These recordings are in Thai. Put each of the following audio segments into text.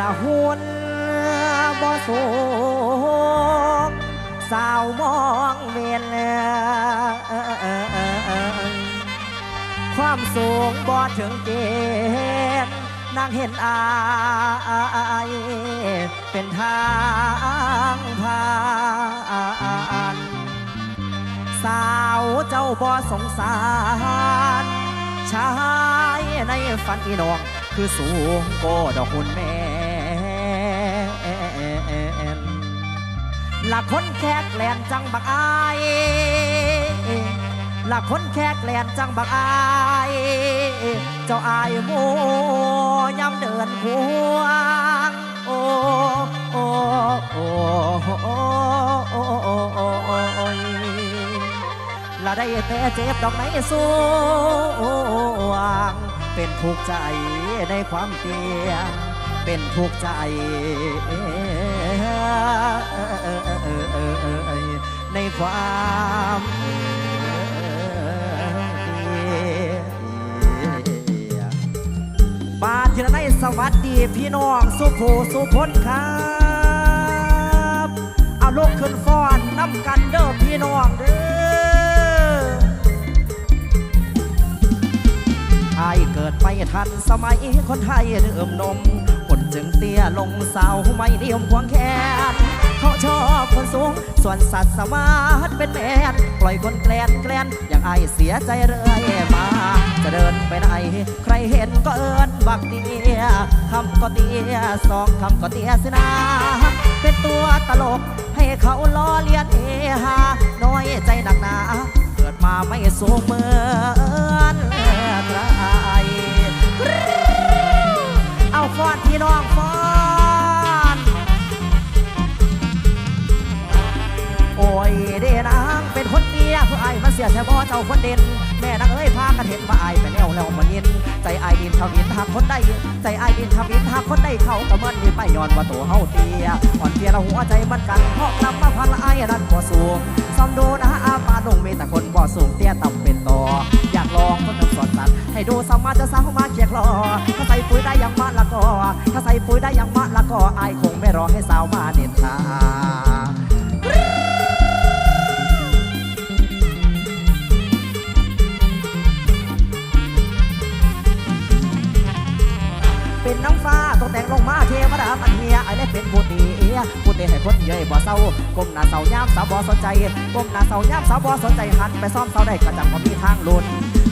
ละหุ่นบ่สูงสาวมองเวียนความสูงบ่ถึงเกณฑ์นางเห็นอายเป็นทางผ่านสาวเจ้าบ่สงสารชายในฝันพี่น้อง คือสูงโกดอกหุ่นแม่ นละคนแขกแลนจังบักอายละคนแขกแลนจังบักอาย เจ้าอายมูย้ำเดินพวงโอ้โอ้โอ้โอ้โอ้โอ้โอ้โอ้ยละได้แต่เจ็บดอกไม้สวงเป็นทุกข์ใจในความเตียเป็นทุกข์ใจ ในความบาทที่ในสวัสดีพี่น้องสุโขสุพลครับเอาลูกขึ้นฟ้อนน้ำกันเด้อพี่น้องเด้อไทยเกิดไม่ทันสมัยคนไทยเริ่มนม จึงเตี้ยลงเสาไม่นิยมควงแขนเขาชอบคนสูง ส่วนสัตว์สมาร์ทเป็นแมนปล่อยคนแกลนแกลนอย่างไอเสียใจเรื่อยมา จะเดินไปไหน ใครเห็นก็เอินบักเตียคำก็เตียสองคำก็เตียสินะเป็นตัวตลกให้เขาล้อเลียนเฮฮาน้อยใจหนักหนาเกิดมาไม่สูงเมือ พี่น้องฟอนโอ้ยเด้นางเป็นคนเมียผู้ไอ้มันเสียแท้บ่เจ้าคนเด่นแม่นางเอ้ยพากันเห็นว่าไอ้ไปแล้วแล้วมันยิน ใจไอ้ดินทวินหักคนได้ใจไอ้ดินทวินหักคนได้เขาก็เมือนี่ไปย้อนว่าตัวเฮาเตียอ่อนเพลียแล้วหัวใจมันกันเพราะกลับมาพันไอ้ายนั่นบ่สูงซ้ำดูนะอาปาดงมีแต่คนบ่สูงเตี้ยต่ำเป็นต่อ ลองคนทำสอนสัตว์ให้ดูสามารถจะสร้างมาเกียกลอถ้าใส่ปุ๋ยได้อย่างมะละกอถ้าใส่ปุ๋ยได้อย่างมะละกอไอ้ายคงไม่รอให้สาวมาเด็ดทาเป็นน้องฟ้าตกแต่งลงมาเทวดาพันเฮียไอ้เล่เป็นผู้ตีผู้ตีให้คนเย่ยบ่เศร้าก้มหน้าเศร้ายามสาวบ่สนใจก้มหน้าเศร้ายามสาวบ่สนใจหันไปซ่อมเศร้าได้กระจังบ่มีทางหลุด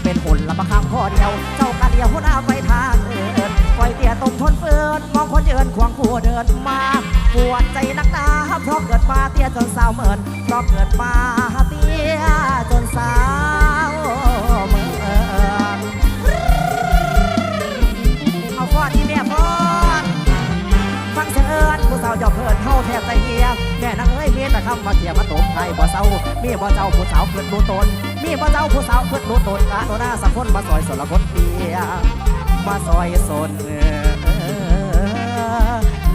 เป็นหุ่นละประคำข้อเดียว เจ้ากะเดียวหัวหน้าไปทางเอินปล่อยเตี้ยตมทนเฟือนมองคนเยินควงคู่เดินมาปวดใจนักหนาเพราะเกิดมาเตี้ยจนสาวเหมือนเพราะเกิดมาเตี้ยจนสาวเหมือนเอาฟอที่แม่ฟอฟังเสียงเอิญผู้สาวเจ้าเพิ่นเฮาแทบใจเฮียแม่นางเอ้ย ตะคำมาเทียมาตบไทยบ่เศร้ามีบ่เจ้าผู้สาวเพิ่นรู้ตน มีบ่เจ้าผู้สาวเพิ่นรู้ตนกะโดนาสักคนมาซอยสนละคนเดียมาซอยสน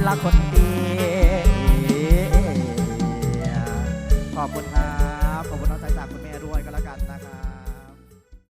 ละคนเดีย